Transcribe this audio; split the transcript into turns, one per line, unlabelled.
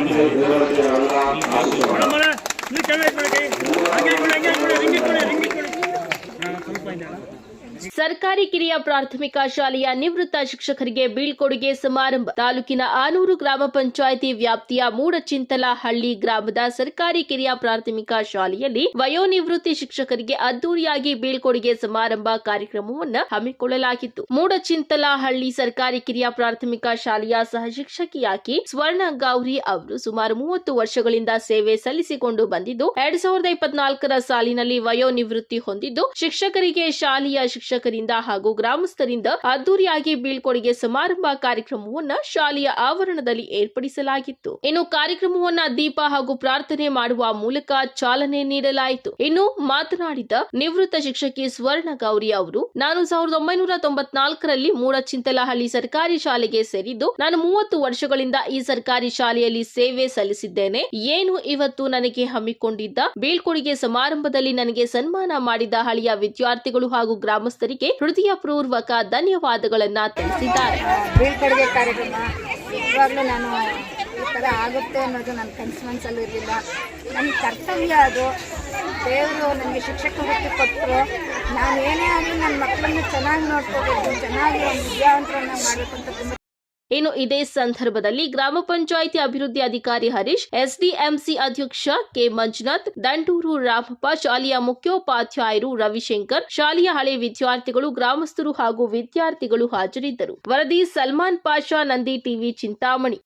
ಪಂಚಾಯತ್ ನಿರ್ವಹಣೆಯವರನ್ನ ಆಶಿಸೋಣ
ಮರ ನೀವು ಚೆನ್ನಾಗಿ ಮಾಡಿ ಹಂಗೆ ಕೊಡಿ ಹಂಗೆ ಕೊಡಿ ರಿಂಗಿ ಕೊಡಿ ರಿಂಗಿ ಕೊಡಿ ನಾನು ಸ್ವಲ್ಪ ಇದ್ದಾಳ
ಸರ್ಕಾರಿ ಕಿರಿಯ ಪ್ರಾಥಮಿಕ ಶಾಲೆಯ ನಿವೃತ್ತ ಶಿಕ್ಷಕರಿಗೆ ಬೀಳ್ಕೊಡುಗೆ ಸಮಾರಂಭ. ತಾಲೂಕಿನ ಆನೂರು ಗ್ರಾಮ ಪಂಚಾಯಿತಿ ವ್ಯಾಪ್ತಿಯ ಮೂಡಚಿಂತಲ ಹಳ್ಳಿ ಗ್ರಾಮದ ಸರ್ಕಾರಿ ಕಿರಿಯ ಪ್ರಾಥಮಿಕ ಶಾಲೆಯಲ್ಲಿ ವಯೋನಿವೃತ್ತಿ ಶಿಕ್ಷಕರಿಗೆ ಅದ್ದೂರಿಯಾಗಿ ಬೀಳ್ಕೊಡುಗೆ ಸಮಾರಂಭ ಕಾರ್ಯಕ್ರಮವನ್ನು ಹಮ್ಮಿಕೊಳ್ಳಲಾಗಿತ್ತು. ಮೂಡಚಿಂತಲ ಹಳ್ಳಿ ಸರ್ಕಾರಿ ಕಿರಿಯ ಪ್ರಾಥಮಿಕ ಶಾಲೆಯ ಸಹ ಶಿಕ್ಷಕಿಯಾಗಿ ಸ್ವರ್ಣ ಗೌರಿ ಅವರು ಸುಮಾರು ಮೂವತ್ತು ವರ್ಷಗಳಿಂದ ಸೇವೆ ಸಲ್ಲಿಸಿಕೊಂಡು ಬಂದಿದ್ದು, ಎರಡ್ ಸಾವಿರದ ಇಪ್ಪತ್ನಾಲ್ಕರ ಸಾಲಿನಲ್ಲಿ ವಯೋನಿವೃತ್ತಿ ಹೊಂದಿದ್ದು, ಶಿಕ್ಷಕರಿಗೆ ಶಾಲೆಯ ಶಿಕ್ಷಕರಿಂದ ಹಾಗೂ ಗ್ರಾಮಸ್ಥರಿಂದ ಅದ್ದೂರಿಯಾಗಿ ಬೀಳ್ಕೊಡುಗೆ ಸಮಾರಂಭ ಕಾರ್ಯಕ್ರಮವನ್ನ ಶಾಲೆಯ ಆವರಣದಲ್ಲಿ ಏರ್ಪಡಿಸಲಾಗಿತ್ತು. ಇನ್ನು ಕಾರ್ಯಕ್ರಮವನ್ನ ದೀಪ ಹಾಗೂ ಪ್ರಾರ್ಥನೆ ಮಾಡುವ ಮೂಲಕ ಚಾಲನೆ ನೀಡಲಾಯಿತು. ಇನ್ನು ಮಾತನಾಡಿದ ನಿವೃತ್ತ ಶಿಕ್ಷಕಿ ಸ್ವರ್ಣ ಗೌರಿ ಅವರು, ನಾನು ಸಾವಿರದ ಒಂಬೈನೂರ ತೊಂಬತ್ನಾಲ್ಕರಲ್ಲಿ ಮೂಡಚಿಂತಲಹಳ್ಳಿ ಸರ್ಕಾರಿ ಶಾಲೆಗೆ ಸೇರಿದ್ದು, ನಾನು ಮೂವತ್ತು ವರ್ಷಗಳಿಂದ ಈ ಸರ್ಕಾರಿ ಶಾಲೆಯಲ್ಲಿ ಸೇವೆ ಸಲ್ಲಿಸಿದ್ದೇನೆ. ಏನು ಇವತ್ತು ನನಗೆ ಹಮ್ಮಿಕೊಂಡಿದ್ದ ಬೀಳ್ಕೊಡುಗೆ ಸಮಾರಂಭದಲ್ಲಿ ನನಗೆ ಸನ್ಮಾನ ಮಾಡಿದ ಹಳೆಯ ವಿದ್ಯಾರ್ಥಿಗಳು ಹಾಗೂ ಗ್ರಾಮಸ್ಥರಿಗೆ ಹೃದಯಪೂರ್ವಕ ಧನ್ಯವಾದಗಳನ್ನ ತಿಳಿಸಿದ್ದಾರೆ.
ಬೀಳ್ಕೊಡುಗೆ ಕಾರ್ಯಕ್ರಮ. ಇವಾಗಲೂ ನಾನು ಈ ಥರ ಆಗುತ್ತೆ ಅನ್ನೋದು ನನ್ನ ಕನಸು ಮನಸ್ಸಲ್ಲೂ ಇರಲಿಲ್ಲ. ನನ್ನ ಕರ್ತವ್ಯ ಅದು. ದೇವರು ನನಗೆ ಶಿಕ್ಷಕ ವೃತ್ತಿ ಕೊಟ್ಟರು. ನಾನು ಏನೇ ಆಗಲಿ ನನ್ನ ಮಕ್ಕಳನ್ನು ಚೆನ್ನಾಗಿ ನೋಡ್ಕೋಬೇಕು, ಚೆನ್ನಾಗಿ ಒಂದು ವಿದ್ಯಾವಂತರನ್ನ ಮಾಡಬೇಕು ಅಂತ ತುಂಬ
ಇನ್ನು ಇದೇ ಸಂದರ್ಭದಲ್ಲಿ ಗ್ರಾಮ ಪಂಚಾಯಿತಿ ಅಭಿವೃದ್ಧಿ ಅಧಿಕಾರಿ ಹರೀಶ್, ಎಸ್ಡಿಎಂಸಿ ಅಧ್ಯಕ್ಷ ಕೆ ಮಂಜುನಾಥ್, ದಂಡೂರು ರಾಮಪ್ಪ, ಶಾಲೆಯ ಮುಖ್ಯೋಪಾಧ್ಯಾಯರು ರವಿಶಂಕರ್, ಶಾಲೆಯ ಹಳೆ ವಿದ್ಯಾರ್ಥಿಗಳು, ಗ್ರಾಮಸ್ಥರು ಹಾಗೂ ವಿದ್ಯಾರ್ಥಿಗಳು ಹಾಜರಿದ್ದರು. ವರದಿ ಸಲ್ಮಾನ್ ಪಾಷಾ, ನಂದಿ ಟಿವಿ ಚಿಂತಾಮಣಿ.